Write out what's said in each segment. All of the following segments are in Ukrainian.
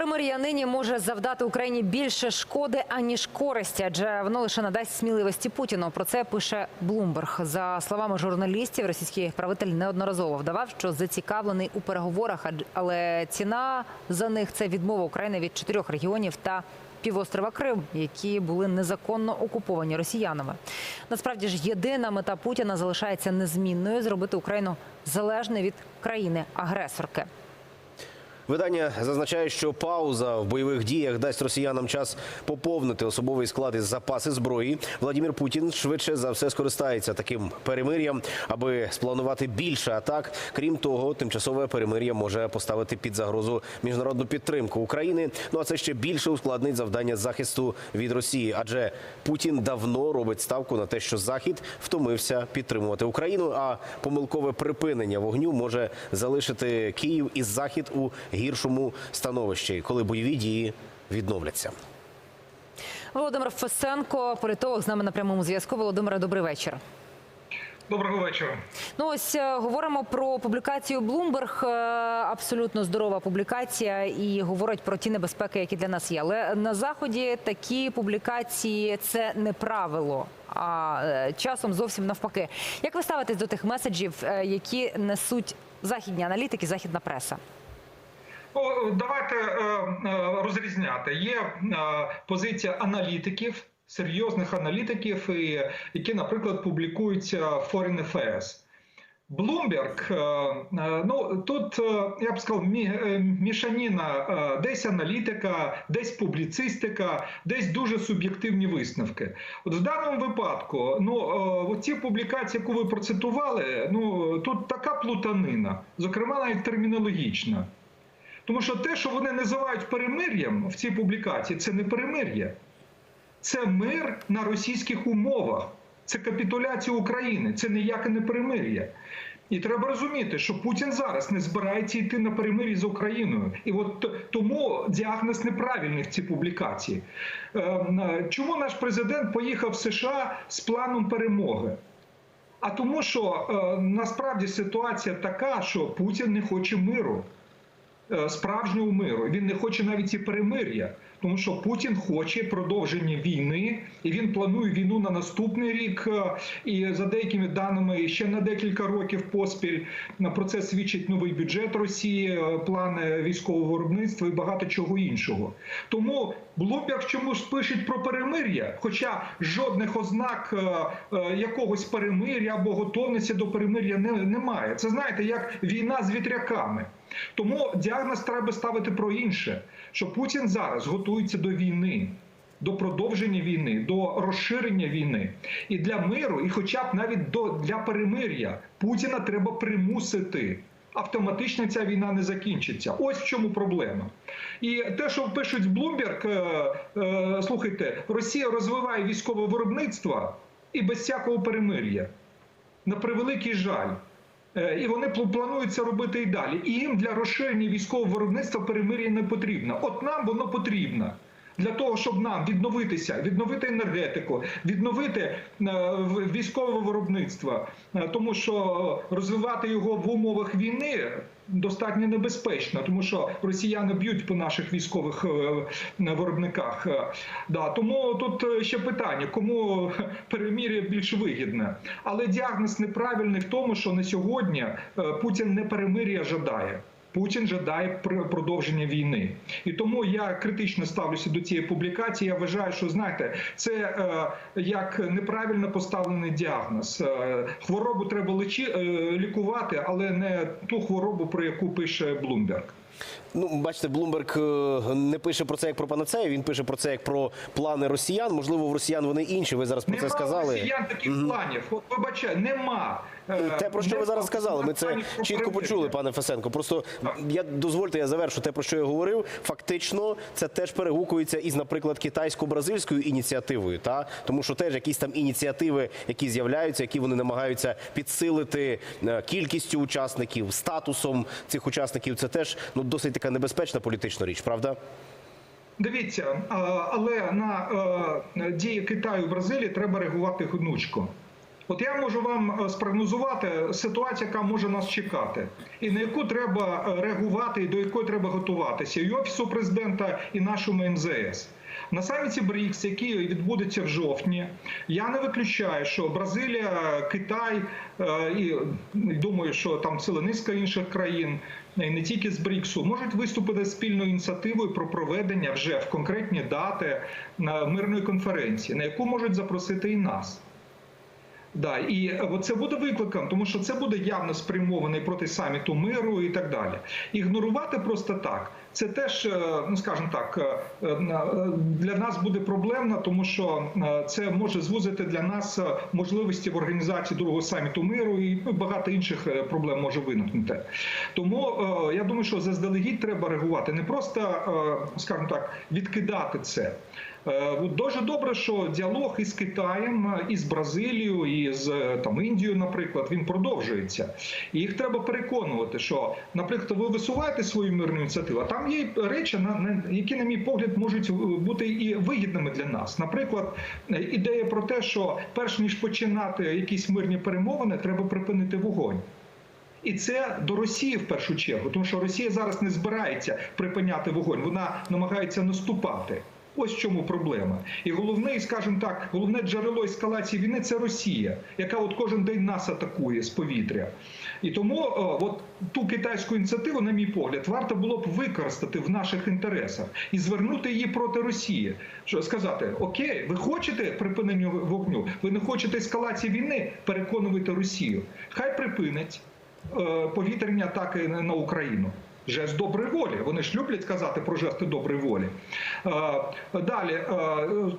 перемир'я нині може завдати Україні більше шкоди аніж користі, адже воно лише надасть сміливості Путіну. Про це пише Блумберг. За словами журналістів, російський правитель неодноразово вдавав, що зацікавлений у переговорах, але ціна за них це відмова України від чотирьох регіонів та. Півострова Крим, які були незаконно окуповані росіянами. Насправді ж єдина мета Путіна залишається незмінною зробити Україну залежною від країни-агресорки. Видання зазначає, що пауза в бойових діях дасть росіянам час поповнити особовий склад із запаси зброї. Владимир Путін швидше за все скористається таким перемир'ям, аби спланувати більше атак. Крім того, тимчасове перемир'я може поставити під загрозу міжнародну підтримку України. Ну а це ще більше ускладнить завдання захисту від Росії, адже Путін давно робить ставку на те, що Захід втомився підтримувати Україну. А помилкове припинення вогню може залишити Київ і Захід у гіршому становищі, коли бойові дії відновляться. Володимир Фесенко, політолог з нами на прямому зв'язку. Володимире, добрий вечір. Доброго вечора. Ну ось е, говоримо про публікацію Bloomberg. Е, Абсолютно здорова публікація і говорить про ті небезпеки, які для нас є. Але на заході такі публікації це не правило. А е, часом зовсім навпаки. Як ви ставитесь до тих меседжів, які несуть західні аналітики, західна преса? Давайте е, е, розрізняти. Є е, позиція аналітиків, серйозних аналітиків, які, наприклад, публікують е, Foreign Affairs. Е, ну тут я б сказав, мішаніна десь аналітика, десь публіцистика, десь дуже суб'єктивні висновки. От в даному випадку, ну ці публікації, яку ви процитували, ну тут така плутанина, зокрема навіть термінологічна. Тому що те, що вони називають перемир'ям в цій публікації, це не перемир'я. Це мир на російських умовах, це капітуляція України, це ніяке не перемир'я. І треба розуміти, що Путін зараз не збирається йти на перемир'я з Україною. І от тому діагноз неправильний в цій публікації. Е, е, Чому наш президент поїхав в США з планом перемоги? А тому, що е, насправді ситуація така, що Путін не хоче миру справжнього миру. Він не хоче навіть і перемир'я, тому що Путін хоче продовження війни, і він планує війну на наступний рік. е, І за деякими даними ще на декілька років поспіль На про це свідчить новий бюджет Росії, е, плани військового виробництва і багато чого іншого. Тому Блумберг чомусь пишуть про перемир'я, хоча жодних ознак е, е, якогось перемир'я або готовності до перемир'я не, немає. Це знаєте, як війна з вітряками. Тому діагноз треба ставити про інше: що Путін зараз готується до війни, до продовження війни, до розширення війни. І для миру, і хоча б навіть до для перемир'я Путіна треба примусити. Автоматично ця війна не закінчиться. Ось в чому проблема. І те, що пишуть Bloomberg, е, е, слухайте, Росія розвиває військове виробництво і без всякого перемир'я. На превеликий жаль. Е, І вони пл- планують це робити і далі. І їм для розширення військового виробництва перемир'я не потрібно. От нам воно потрібно. Для того, щоб нам відновитися, відновити енергетику, відновити е, військове виробництво, Е, тому що розвивати його в умовах війни достатньо небезпечно, тому що росіяни б'ють по наших військових е, виробниках. Е, Да, тому тут е, ще питання, кому перемір'я більш вигідне. Але діагноз неправильний в тому, що на сьогодні Путін не перемир'я жадає. Путін жадає пр- продовження війни, і тому я критично ставлюся до цієї публікації. Я вважаю, що знаєте, це е, як неправильно поставлений діагноз. Е, хворобу треба лечі, е, лікувати, але не ту хворобу, про яку пише Блумберг. Ну, бачите, Блумберг е, не пише про це як про панацею, він пише про це як про плани росіян. Можливо, в росіян вони інші. Ви зараз про це Нема у сказали. росіян таких планів. От, Вибачай, нема. Е, Те, про що ви зараз сказали, ми це чітко почули, пане Фесенко. Просто я дозвольте, я завершу те, про що я говорив. Фактично, це теж перегукується із, наприклад, китайсько-бразильською ініціативою, та тому що теж якісь там ініціативи, які з'являються, які вони намагаються підсилити е, кількістю учасників, статусом цих учасників. Це теж ну досить така небезпечна політична річ, правда? Дивіться, але на е, дії Китаю і Бразилії треба реагувати гнучко. От я можу вам е, спрогнозувати ситуацію, яка може нас чекати, і на яку треба е, реагувати, і до якої треба готуватися, і офісу президента, і нашому МЗС. На саміті БРІКС, який відбудеться в жовтні, я не виключаю, що Бразилія, Китай е, і думаю, що там ціла низка інших країн, і не тільки з БРІКСу, можуть виступити спільною ініціативою про проведення вже в конкретні дати мирної конференції, на яку можуть запросити і нас. Да, і е, це буде викликом, тому що це буде явно спрямований проти саміту миру і так далі. Ігнорувати просто так. Це теж, е, ну скажімо так, е, для нас буде проблемно, тому що це може звузити для нас можливості в організації другого саміту миру і багато інших проблем може виникнути. Тому я думаю, що заздалегідь треба реагувати, не просто, скажімо так, відкидати це. Е, Дуже добре, що діалог із Китаєм, е, із Бразилією, і з е, там Індією, наприклад, він продовжується. І їх треба переконувати, що, наприклад, ви висуваєте свою мирну ініціативу, а там є речі, які, на мій погляд, можуть бути і вигідними для нас. Наприклад, ідея про те, що перш ніж починати якісь мирні перемовини, треба припинити вогонь. І це до Росії в першу чергу, тому що Росія зараз не збирається припиняти вогонь, вона намагається наступати. Ось в чому проблема. І головне, скажімо так, головне джерело ескалації війни це Росія, яка от кожен день нас атакує з повітря. І тому о, от ту китайську ініціативу, на мій погляд, варто було б використати в наших інтересах і звернути її проти Росії. Що сказати, окей, ви хочете припинення вогню, ви не хочете ескалації війни, переконуйте Росію. Хай припинить е, повітряні атаки на Україну. Жест доброї волі. Вони ж люблять казати про жести доброї волі. Е, Далі, е,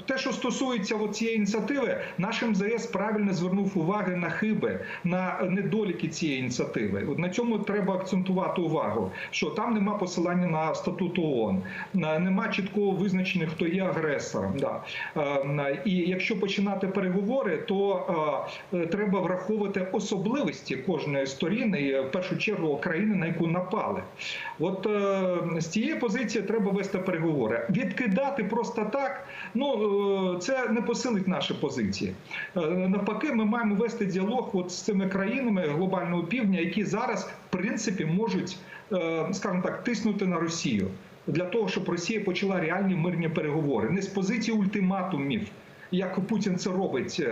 те, що стосується цієї ініціативи, наш МЗС правильно звернув уваги на хиби, на недоліки цієї ініціативи. От на цьому треба акцентувати увагу, що там нема посилання на статут ООН, нема чіткого визначення, хто є агресором. Да. Е, І якщо починати переговори, то треба враховувати особливості кожної сторін, і в першу чергу країни, на яку напали. От е, з цієї позиції треба вести переговори. Відкидати просто так, ну е, це не посилить наші позиції. Е, навпаки, ми маємо вести діалог от з цими країнами глобального півдня, які зараз в принципі можуть, скажімо так, тиснути на Росію для того, щоб Росія почала реальні мирні переговори, не з позиції ультиматумів. Як Путін це робить,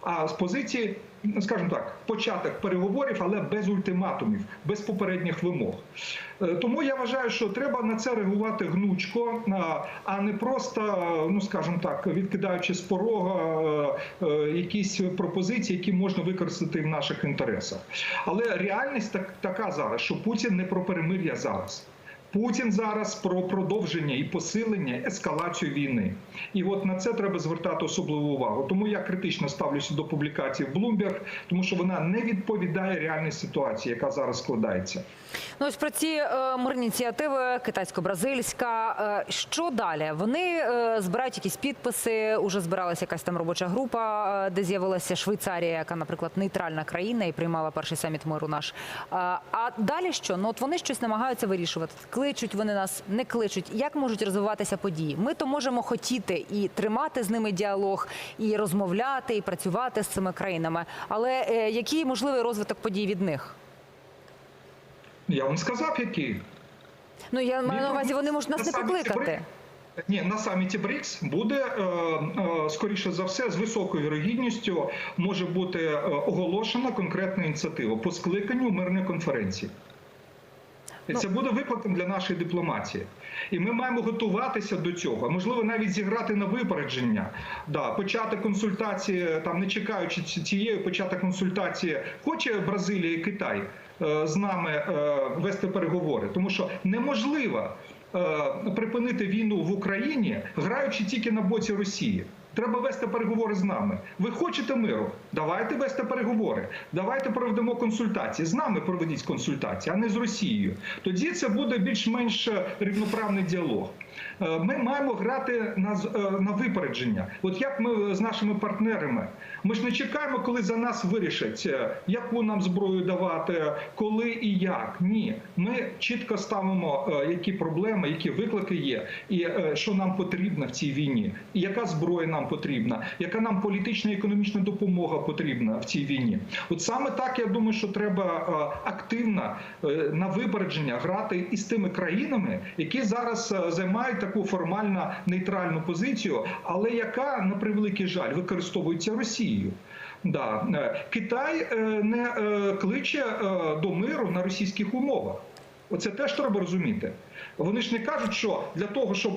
а з позиції, скажімо так, початок переговорів, але без ультиматумів, без попередніх вимог. Е, Тому я вважаю, що треба на це реагувати гнучко, а- а не просто, ну скажімо так, відкидаючи з порога е, е, якісь пропозиції, які можна використати в наших інтересах. Але реальність так, така зараз, що Путін не про перемир'я зараз. Путін зараз про продовження і посилення ескалацію війни, і от на це треба звертати особливу увагу. Тому я критично ставлюся до публікації в Bloomberg, тому що вона не відповідає реальній ситуації, яка зараз складається. Ну ось про ці е, мирні ініціативи, китайсько-бразильська. Е, що далі? Вони е, збирають якісь підписи. Уже збиралася якась там робоча група, е, де з'явилася Швейцарія, яка, наприклад, нейтральна країна і приймала перший саміт миру наш. Е, а далі що? Ну от вони щось намагаються вирішувати. Кличуть вони нас, не кличуть. Як можуть розвиватися події? Ми то можемо хотіти і тримати з ними діалог, і розмовляти, і працювати з цими країнами. Але е, який можливий розвиток подій від них? Я вам сказав, які. Ну я маю на увазі, вони можуть нас не покликати. Ні, на саміті БРІКС буде е, е, скоріше за все з високою вірогідністю може бути оголошена конкретна ініціатива по скликанню мирної конференції. І Ну. це буде викликом для нашої дипломатії. І ми маємо готуватися до цього. Можливо, навіть зіграти на випередження. Да, почати консультації, там не чекаючи цієї, почати консультації, хоче Бразилія і Китай е, з нами е, вести переговори, тому що неможливо е, припинити війну в Україні, граючи тільки на боці Росії. Треба вести переговори з нами. Ви хочете миру? Давайте вести переговори. Давайте проведемо консультації. З нами проведіть консультації, а не з Росією. Тоді це буде більш-менш рівноправний діалог. Е, Ми маємо грати на, е, на випередження. От як ми з нашими партнерами. Ми ж не чекаємо, коли за нас вирішать, е, яку нам зброю давати, коли і як. Ні, ми чітко ставимо, е, які проблеми, які виклики є, і е, що нам потрібно в цій війні, і яка зброя нам потрібна, яка нам політична і економічна допомога потрібна в цій війні. От саме так я думаю, що треба е, активно е, на випередження грати із тими країнами, які зараз е, займають таку формально нейтральну позицію, але яка на превеликий жаль використовується Росією. Да. е, Китай е, не е, кличе до миру на російських умовах. Оце теж треба розуміти. Вони ж не кажуть, що для того, щоб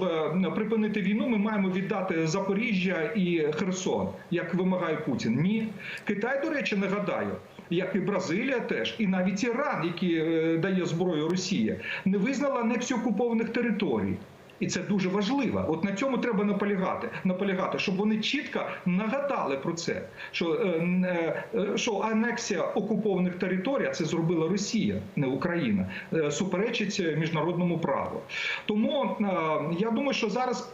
припинити війну, ми маємо віддати Запоріжжя і Херсон, як вимагає Путін. Ні, Китай, до речі, нагадаю. Як і Бразилія теж, і навіть Іран, який дає зброю Росії, не визнала анексію окупованих територій. І це дуже важливо. От на цьому треба наполягати, наполягати, щоб вони чітко нагадали про це, що, е, е, що анексія окупованих територій це зробила Росія, не Україна, е, суперечить міжнародному праву. Тому я думаю, що зараз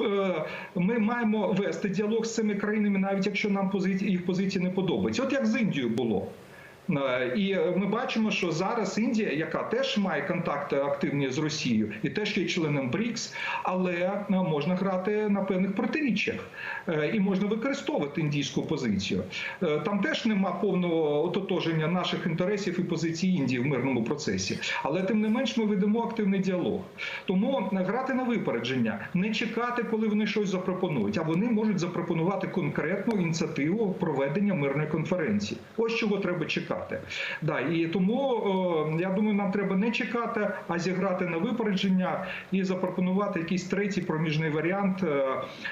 ми маємо вести діалог з цими країнами, навіть якщо нам їх позиції не подобаються. От як з Індією було. Е, І ми бачимо, що зараз Індія, яка теж має контакти активні з Росією, і теж є членом БРІКС, але е, можна грати на певних протиріччях Е, і можна використовувати індійську позицію. Там теж нема повного ототоження наших інтересів і позицій Індії в мирному процесі, але тим не менш ми ведемо активний діалог. Тому грати на випередження, не чекати, коли вони щось запропонують, а вони можуть запропонувати конкретну ініціативу проведення мирної конференції. Ось чого треба чекати. Да, і тому е, я думаю, нам треба не чекати, а зіграти на випередження і запропонувати якийсь третій проміжний варіант, е,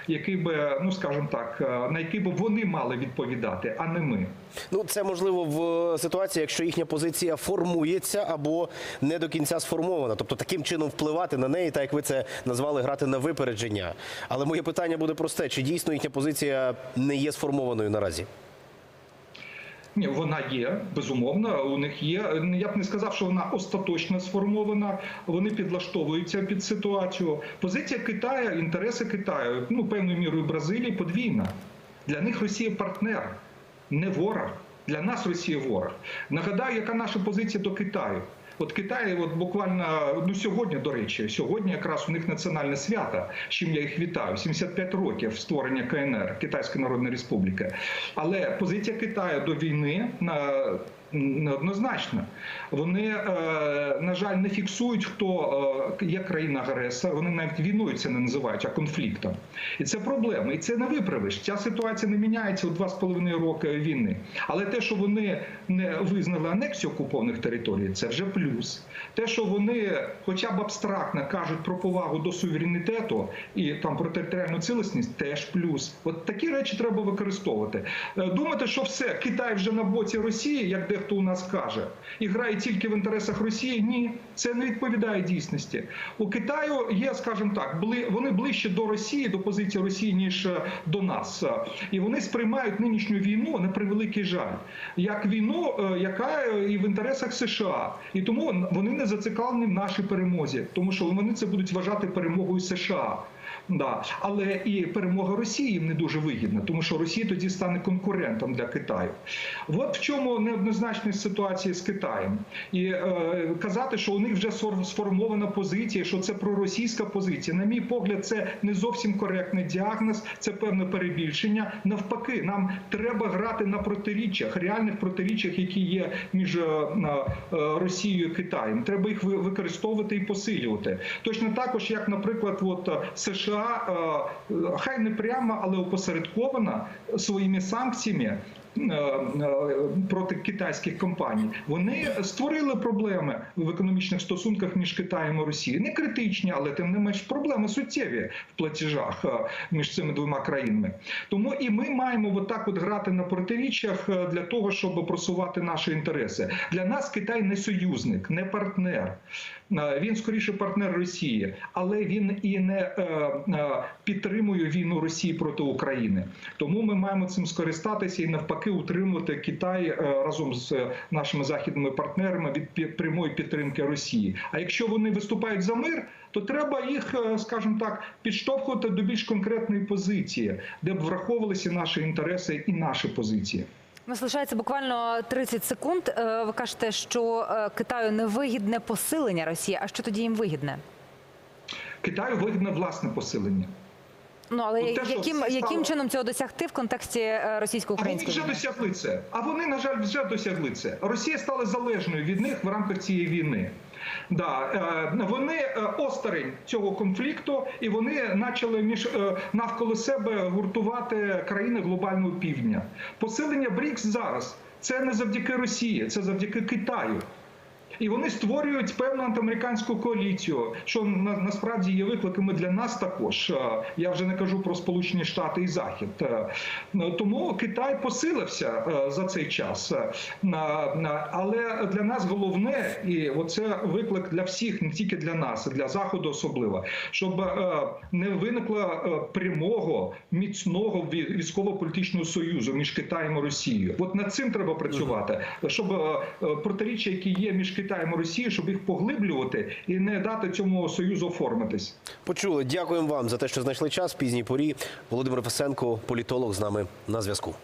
який би, ну скажімо так, е, на який би вони мали відповідати, а не ми. Ну, це можливо в ситуації, якщо їхня позиція формується або не до кінця сформована. Тобто таким чином впливати на неї, так як ви це назвали, грати на випередження. Але моє питання буде просте: чи дійсно їхня позиція не є сформованою наразі? Ні, вона є безумовно. У них є. Я б не сказав, що вона остаточно сформована. Вони підлаштовуються під ситуацію. Позиція Китаю, інтереси Китаю, ну певною мірою Бразилії подвійна. Для них Росія партнер, не ворог. Для нас Росія ворог. Нагадаю, яка наша позиція до Китаю. От Китай, от буквально ну сьогодні, до речі, сьогодні якраз у них національне свято, з чим я їх вітаю. 75 років створення КНР Китайської Народної Республіки. Але позиція Китаю до війни на неоднозначна. Вони, е, на жаль, не фіксують, хто е, є країна-агресор. Вони навіть війною це не називають, а конфліктом. І це проблема. І це не виправиш. Ця ситуація не міняється у два з половиною роки війни. Але те, що вони не визнали анексію окупованих територій, це вже плюс. Те, що вони, хоча б абстрактно кажуть про повагу до суверенітету і там про територіальну цілісність, теж плюс. От такі речі треба використовувати. Е, Думати, що все Китай вже на боці Росії, як дехто у нас каже, і грає тільки в інтересах Росії. Ні, це не відповідає дійсності. У Китаю є, скажімо так, вони ближче до Росії, до позиції Росії, ніж е, до нас. Е, І вони сприймають нинішню війну на превеликий жаль, як війну, е, яка і в інтересах США. І тому вони не зацікавлені в нашій перемозі, тому що вони це будуть вважати перемогою США. Да. Але і перемога Росії їм не дуже вигідна, тому що Росія тоді стане конкурентом для Китаю. От в чому неоднозначність ситуації з Китаєм. І е, казати, що у них вже сформована позиція, що це проросійська позиція. На мій погляд, це не зовсім коректний діагноз, це певне перебільшення. Навпаки, нам треба грати на протиріччях, реальних протиріччях, які є між е, е, Росією і Китаєм. Треба їх ви- використовувати і посилювати. Точно також, як, наприклад, от е, США, е, хай не прямо, але опосередковано своїми санкціями. е, е, Проти китайських компаній вони створили проблеми в економічних стосунках між Китаєм і Росією. Не критичні, але тим не менш проблеми суттєві в платежах між цими двома країнами. Тому і ми маємо отак от грати на протиріччях для того, щоб просувати наші інтереси. Для нас Китай не союзник, не партнер. Е, Він скоріше партнер Росії, але він і не е, е, підтримує війну Росії проти України. Тому ми маємо цим скористатися і навпаки утримувати Китай разом з нашими західними партнерами від прямої підтримки Росії. А якщо вони виступають за мир, то треба їх, скажімо так, підштовхувати до більш конкретної позиції, де б враховувалися наші інтереси і наші позиції. У нас лишається буквально 30 секунд. Е, Ви кажете, що Китаю Китаю невигідне посилення Росії. А що тоді їм вигідне? Китаю вигідне власне посилення. Ну але Ну, те, яким, яким чином цього досягти в контексті е, А вони вже досягли це. А вони, на жаль, вже досягли це. Росія стала залежною від них в рамках цієї війни. Да, е, вони е, осторонь цього конфлікту, і вони почали між навколо себе гуртувати країни глобального півдня. Посилення БРІКС зараз це не завдяки Росії, це завдяки Китаю. І вони створюють певну антиамериканську коаліцію, що на, насправді є викликами для нас також. Е, Я вже не кажу про Сполучені Штати і Захід. Е, ну, Тому Китай посилився е, за цей час. Але для нас головне, і оце виклик для всіх, не тільки для нас, для заходу особливо, щоб не виникло прямого міцного військово-політичного союзу між Китаєм і Росією. От над цим треба працювати, щоб протиріччя, які є між Китаєм і Росію, щоб їх поглиблювати і не дати цьому союзу оформитись. Почули. Дякуємо вам за те, що знайшли час пізній порі. Володимир Фесенко, політолог, з нами на зв'язку.